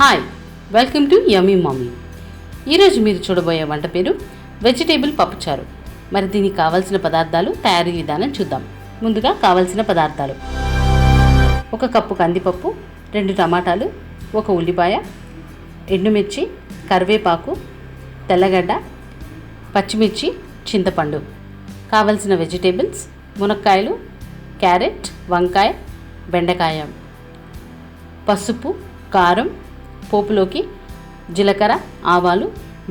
Hi welcome to yummy mummy ఈరోజు మీరు చూడబోయే వంట పేరు వెజిటేబుల్ పప్పుచారు. మరి దీనికి కావాల్సిన పదార్థాలు తయారీ విధానం చూద్దాం. ముందుగా కావాల్సిన పదార్థాలు. ఒక కప్పు కందిపప్పు రెండు టమాటాలు ఒక ఉల్లిపాయ ఎండుమిర్చి కరివేపాకు తెల్లగడ్డ పచ్చిమిర్చి చింతపండు. కావలసిన వెజిటేబుల్స్ మునక్కాయలు క్యారెట్ వంకాయ బెండకాయ. పసుపు కారం పోపులోకి జీలకర్ర ఆవాలు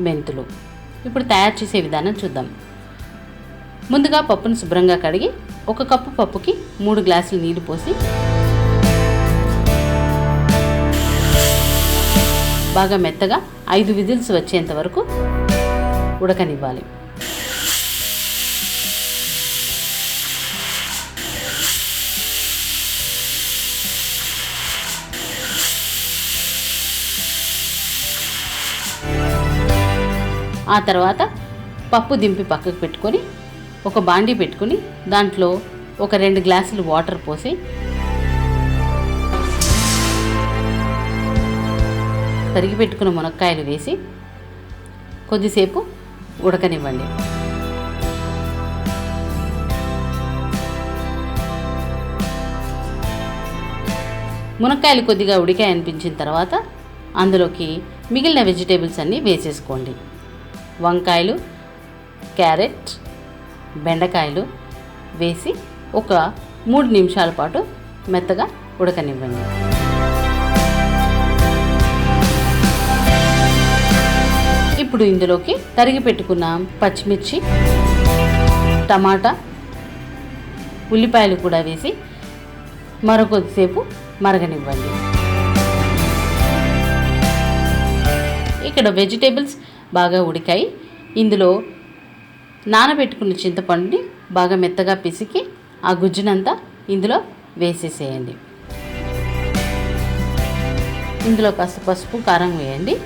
మెంతులు. ఇప్పుడు తయారు చేసే విధానం చూద్దాం. ముందుగా పప్పును శుభ్రంగా కడిగి ఒక కప్పు పప్పుకి మూడు గ్లాసులు నీళ్ళు పోసి బాగా మెత్తగా ఐదు విజిల్స్ వచ్చేంత వరకు ఉడకనివ్వాలి. ఆ తర్వాత పప్పు దింపి పక్కకు పెట్టుకొని ఒక బాండీ పెట్టుకుని దాంట్లో ఒక రెండు గ్లాసులు వాటర్ పోసి తరిగి పెట్టుకున్న మునక్కాయలు వేసి కొద్దిసేపు ఉడకనివ్వండి. మునక్కాయలు కొద్దిగా ఉడికాయి అనిపించిన తర్వాత అందులోకి మిగిలిన వెజిటేబుల్స్ అన్నీ వేసేసుకోండి. వంకాయలు క్యారెట్ బెండకాయలు వేసి ఒక మూడు నిమిషాల పాటు మెత్తగా ఉడకనివ్వండి. ఇప్పుడు ఇందులోకి తరిగి పెట్టుకున్న పచ్చిమిర్చి టమాటా ఉల్లిపాయలు కూడా వేసి మరొకొద్దిసేపు మరగనివ్వండి. ఇక్కడ వెజిటేబుల్స్ బాగా ఉడికాయి. ఇందులో నానబెట్టుకున్న చింతపండుని బాగా మెత్తగా పిసికి ఆ గుజ్జునంతా ఇందులో వేసేసేయండి. ఇందులో కాస్త పసుపు కారం వేయండి.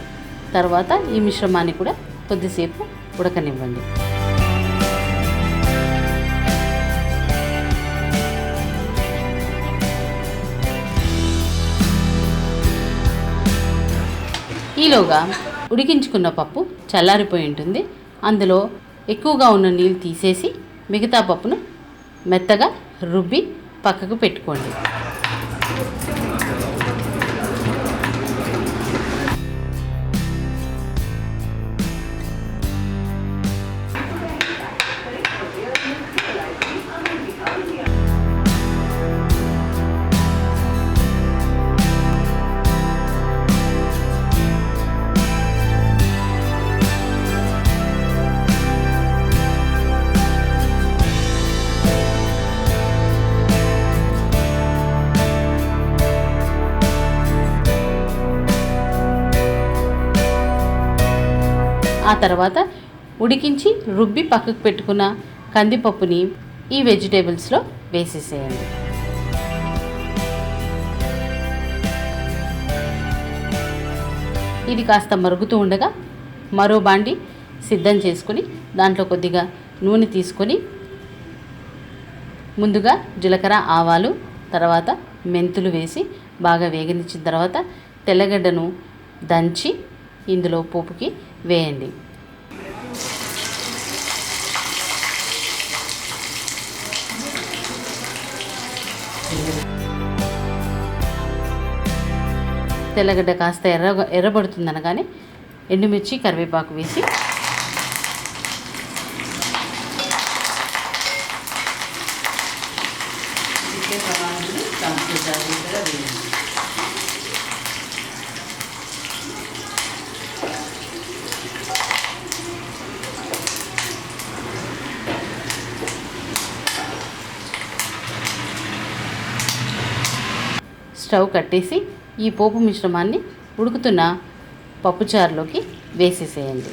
తర్వాత ఈ మిశ్రమాన్ని కూడా కొద్దిసేపు ఉడకనివ్వండి. ఈలోగా ఉడికించుకున్న పప్పు చల్లారిపోయి ఉంటుంది. అందులో ఎక్కువగా ఉన్న నీళ్ళు తీసేసి మిగతా పప్పును మెత్తగా రుబ్బి పక్కకు పెట్టుకోండి. ఆ తర్వాత ఉడికించి రుబ్బి పక్కకు పెట్టుకున్న కందిపప్పుని ఈ వెజిటేబుల్స్లో వేసేసేయండి. ఇది కాస్త మరుగుతూ ఉండగా మరో బాండి సిద్ధం చేసుకొని దాంట్లో కొద్దిగా నూనె తీసుకొని ముందుగా జీలకర్ర ఆవాలు తర్వాత మెంతులు వేసి బాగా వేగనిచ్చిన తర్వాత తెల్లగడ్డను దంచి ఇందులో పోపుకి వేయండి. తెల్లగడ్డ కాస్త ఎర్ర ఎర్రబడుతుందనగానే ఎండుమిర్చి కరివేపాకు వేసి స్టవ్ కట్టేసి ఈ పోపు మిశ్రమాన్ని ఉడుకుతున్న పప్పుచారులోకి వేసేసేయండి.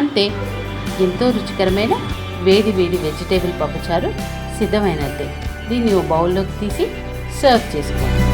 అంతే ఎంతో రుచికరమైన వేడి వేడి వెజిటేబుల్ పప్పుచారు సిద్ధమైనట్టే. దీన్ని ఓ బౌల్లోకి తీసి సర్వ్ చేసుకోండి.